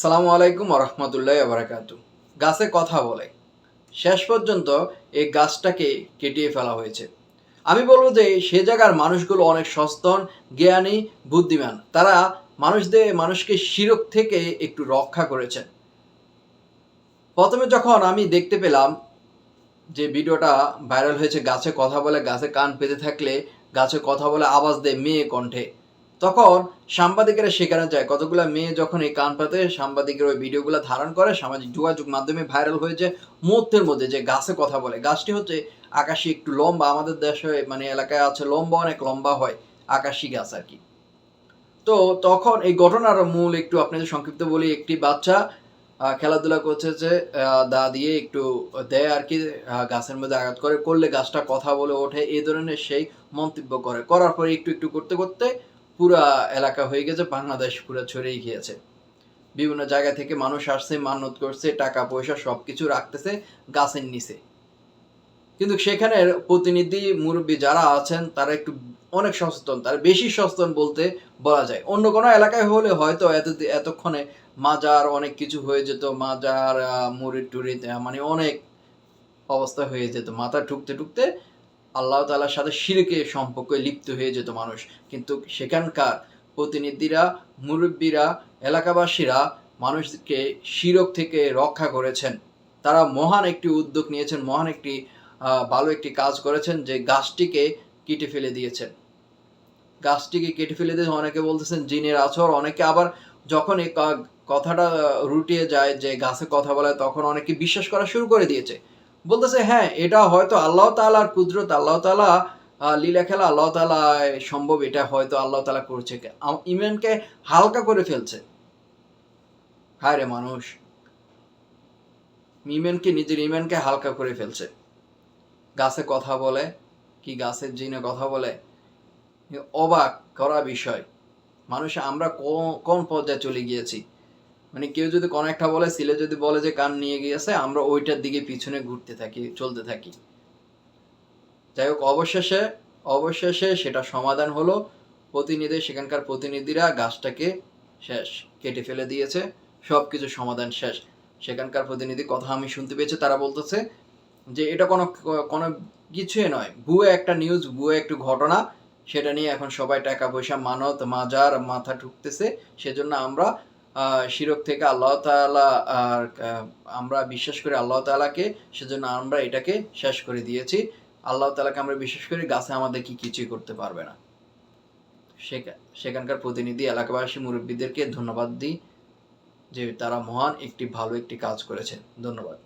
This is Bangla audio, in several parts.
সালামু আলাইকুম রহমতুল্লাহ বারাকাতু গাছে কথা বলে। শেষ পর্যন্ত এই গাছটাকে কেটিয়ে ফেলা হয়েছে। আমি বলব যে সে জায়গার মানুষগুলো অনেক সস্তন জ্ঞানী, বুদ্ধিমান। তারা মানুষদের, মানুষকে শিরক থেকে একটু রক্ষা করেছেন প্রথমে যখন আমি দেখতে পেলাম যে ভিডিওটা ভাইরাল হয়েছে, গাছে কথা বলে, গাছে কান পেতে থাকলে গাছে কথা বলে আওয়াজ দেয় মেয়ে কণ্ঠে। তখন সাংবাদিকেরা সেখানে যায়। কতগুলো মেয়ে যখন এই কান পাতে সাংবাদিকের ওই ভিডিওগুলো ধারণ করে, সামাজিক যোগাযোগ মাধ্যমে ভাইরাল হয়েছে মুহূর্তের মধ্যে যে গাছে কথা বলে। গাছটি হচ্ছে আকাশি একটু লম্বা, আমাদের দেশে মানে এলাকায় আছে লম্বা, অনেক লম্বা হয় আকাশি গাছ আর কি। তো তখন এই ঘটনার মূল একটু আপনাদের সংক্ষিপ্ত বলি, একটি বাচ্চা খেলাধুলা করছে যে দা দিয়ে একটু দেয় আর কি গাছের মধ্যে আঘাত করে, করলে গাছটা কথা বলে ওঠে এই ধরনের সেই মন্তব্য করে। করার পরে একটু একটু করতে করতে পুরা এলাকা হয়ে গেছে, বাংলাদেশ পুরো ছড়িয়ে গিয়েছে। বিভিন্ন জায়গা থেকে মানুষ আসছে মানত করছে, টাকা, পয়সা সব কিছু রাখতেছে গাছের নিচে। কিন্তু সেখানের প্রতিনিধি, মুরব্বী যারা আছেন, তারা একটু অনেক সচেতন, তারা বেশি সচেতন বলতে বলা যায়। অন্য কোনো এলাকায় হলে হয়তো এত এতক্ষণে মাজার অনেক কিছু হয়ে যেত, মাজার মুড়ি টুড়ি মানে অনেক অবস্থা হয়ে যেত। মাথা ঠুকতে ঠুকতে আল্লাহ তালার সাথে শিরকে সম্পর্কে লিপ্ত হয়ে যেত মানুষ। কিন্তু সেখানকার প্রতিনিধিরা, মুরব্বীরা, এলাকাবাসীরা মানুষকে শিরক থেকে রক্ষা করেছেন। তারা মহান একটি উদ্যোগ নিয়েছেন, মহান একটি ভালো একটি কাজ করেছেন যে গাছটিকে কেটে ফেলে দিয়েছেন। গাছটিকে কেটে ফেলে দিয়ে অনেকে বলতেছেন জিনের আছর অনেকে আবার যখন এই কথাটা রুটিয়ে যায় যে গাছে কথা বলে তখন অনেকে বিশ্বাস করা শুরু করে দিয়েছে। বলতেছে হ্যাঁ এটা হয়তো আল্লাহ তালার কুদরত, আল্লাহ তালা লীলা খেলা আল্লাহ তালা সম্ভব, এটা হয়তো আল্লাহ তালা করছে ইমানকে হালকা করে ফেলছে। হায় রে মানুষ। ইমেনকে, নিজের ইমেনকে হালকা করে ফেলছে। গাছে কথা বলে, কি গাছের জিনে কথা বলে? অবাক করা বিষয়। মানুষ, আমরা কোন পর্যায়ে চলে গিয়েছি? মানে কেউ যদি কোনো একটা বলে, সিলে যদি বলে যে কান নিয়ে গিয়েছে, আমরা ওইটার দিকে পিছনে ঘুরতে থাকি, চলতে থাকি। যাই হোক, অবশেষে অবশেষে সেটা সমাধান হলো। প্রতিনিধি, সেখানকার প্রতিনিধিরা গাছটাকে শেষ কেটে ফেলে দিয়েছে। সব কিছু সমাধান শেষ। সেখানকার প্রতিনিধি কথা আমি শুনতে পেয়েছি, তারা বলতেছে যে এটা কোনো কোনো কিছুই নয়। ভুয়ে একটা নিউজ ভুয়ে একটু ঘটনা, সেটা নিয়ে এখন সবাই টাকা পয়সা, মানত, মাজার, মাথা ঠুকতেছে। সেজন্য আমরা শিরক থেকে আল্লাহ তাআলা আর আমরা বিশ্বাস করি আল্লাহ তাআলাকে, সেজন্য আমরা এটাকে শেষ করে দিয়েছি। আল্লাহ তালাকে আমরা বিশ্বাস করি, গাছে আমাদের কি কিছুই করতে পারবে না। সেখা- সেখানকার প্রতিনিধি, এলাকাবাসী, মুরব্বীদেরকে ধন্যবাদ দিই যে তারা মহান, একটি ভালো একটি কাজ করেছেন। ধন্যবাদ।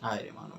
হায় রে মানুষ